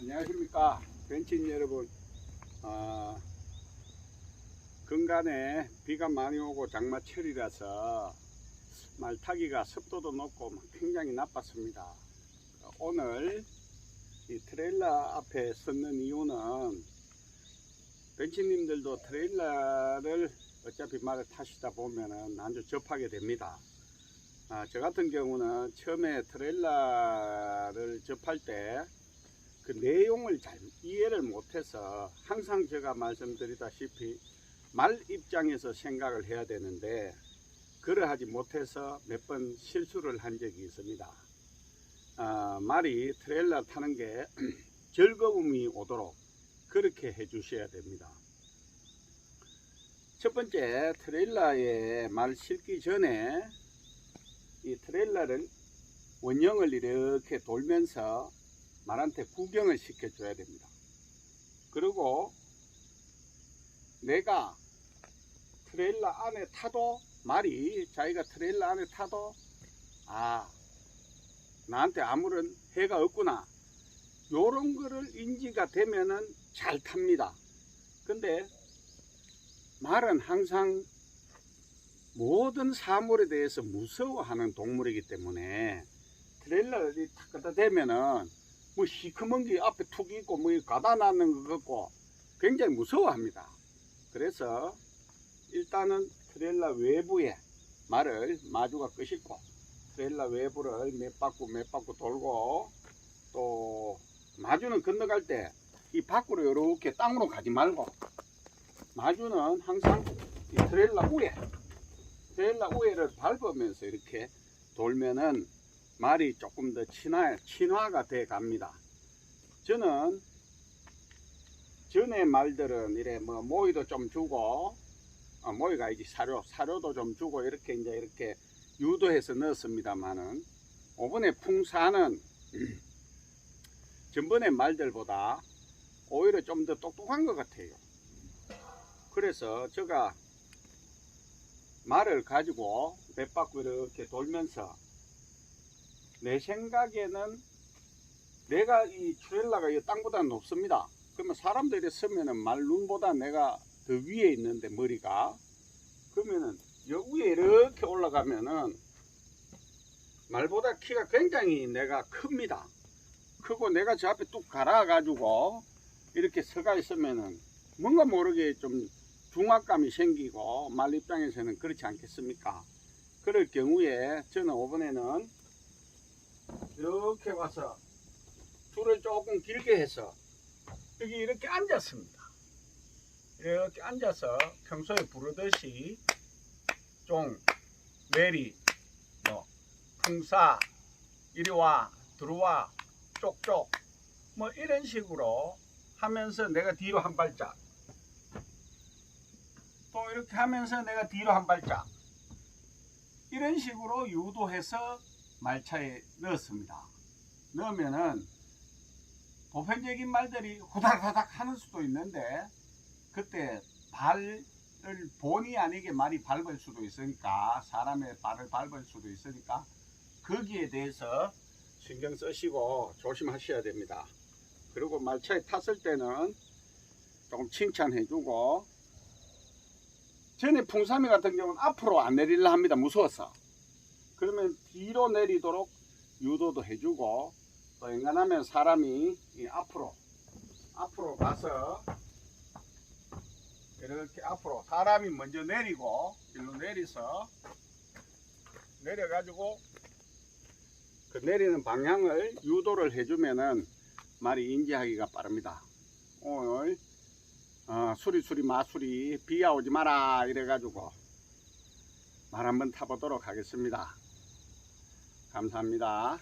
안녕하십니까. 벤친 여러분. 아, 근간에 비가 많이 오고 장마철이라서 말 타기가 습도도 높고 막 굉장히 나빴습니다. 오늘 이 트레일러 앞에 섰는 이유는 벤치님들도 트레일러를 어차피 말을 타시다 보면은 아주 접하게 됩니다. 아, 저 같은 경우는 처음에 트레일러를 접할 때 그 내용을 잘 이해를 못해서 항상 제가 말씀드리다시피 말 입장에서 생각을 해야 되는데 그러하지 못해서 몇 번 실수를 한 적이 있습니다. 아, 말이 트레일러 타는 게 즐거움이 오도록 그렇게 해 주셔야 됩니다. 첫 번째 트레일러에 말 실기 전에 이 트레일러를 원형을 이렇게 돌면서 말한테 구경을 시켜줘야 됩니다. 그리고 내가 트레일러 안에 타도 말이 자기가 트레일러 안에 타도 아 나한테 아무런 해가 없구나 요런 거를 인지가 되면은 잘 탑니다. 근데 말은 항상 모든 사물에 대해서 무서워하는 동물이기 때문에 트레일러를 탁 갖다 대면은 뭐 시커먼 게 앞에 툭 있고 뭐 가다 놨는 것 같고 굉장히 무서워합니다. 그래서 일단은 트레일러 외부에 말을 마주가 끄시고 트레일러 외부를 몇 바퀴 몇 바퀴 돌고 또 마주는 건너갈 때 이 밖으로 이렇게 땅으로 가지 말고 마주는 항상 이 트레일러 위에 트레일러 위에를 밟으면서 이렇게 돌면은 말이 조금 더 친화, 친화가 돼 갑니다. 저는 전에 말들은 이래 뭐 모이도 좀 주고 어, 모이가 이제 사료 사료도 좀 주고 이렇게 이제 이렇게 유도해서 넣었습니다만은 이번에 풍사는 전번에 말들보다 오히려 좀 더 똑똑한 것 같아요. 그래서 제가 말을 가지고 몇 바퀴 이렇게 돌면서 내 생각에는 내가 이 트레일러가 이 땅보다 높습니다. 그러면 사람들이 서면은 말 눈보다 내가 더 위에 있는데 머리가 그러면은 여 위에 이렇게 올라가면은 말보다 키가 굉장히 내가 큽니다. 크고 내가 저 앞에 뚝 갈아 가지고 이렇게 서가 있으면은 뭔가 모르게 좀 중압감이 생기고 말 입장에서는 그렇지 않겠습니까? 그럴 경우에 저는 이번에는 이렇게 와서 줄을 조금 길게 해서 여기 이렇게 앉았습니다. 이렇게 앉아서 평소에 부르듯이 종, 내리, 뭐 풍사, 이리와, 들어와, 쪽쪽 뭐 이런 식으로 하면서 내가 뒤로 한 발짝 또 이렇게 하면서 내가 뒤로 한 발짝 이런 식으로 유도해서 말차에 넣었습니다. 넣으면은 보편적인 말들이 후닥후닥 하는 수도 있는데 그때 발을 본의 아니게 말이 밟을 수도 있으니까 사람의 발을 밟을 수도 있으니까 거기에 대해서 신경 쓰시고 조심하셔야 됩니다. 그리고 말차에 탔을 때는 조금 칭찬해주고 전에 풍삼이 같은 경우는 앞으로 안 내리려 합니다. 무서워서. 그러면 뒤로 내리도록 유도도 해주고 또 앵간하면 사람이 이 앞으로 앞으로 가서 이렇게 앞으로 사람이 먼저 내리고 일로 내려서 내려가지고 그 내리는 방향을 유도를 해주면은 말이 인지하기가 빠릅니다. 오늘 어, 수리수리 마수리 비야 오지 마라 이래가지고 말 한번 타보도록 하겠습니다. 감사합니다.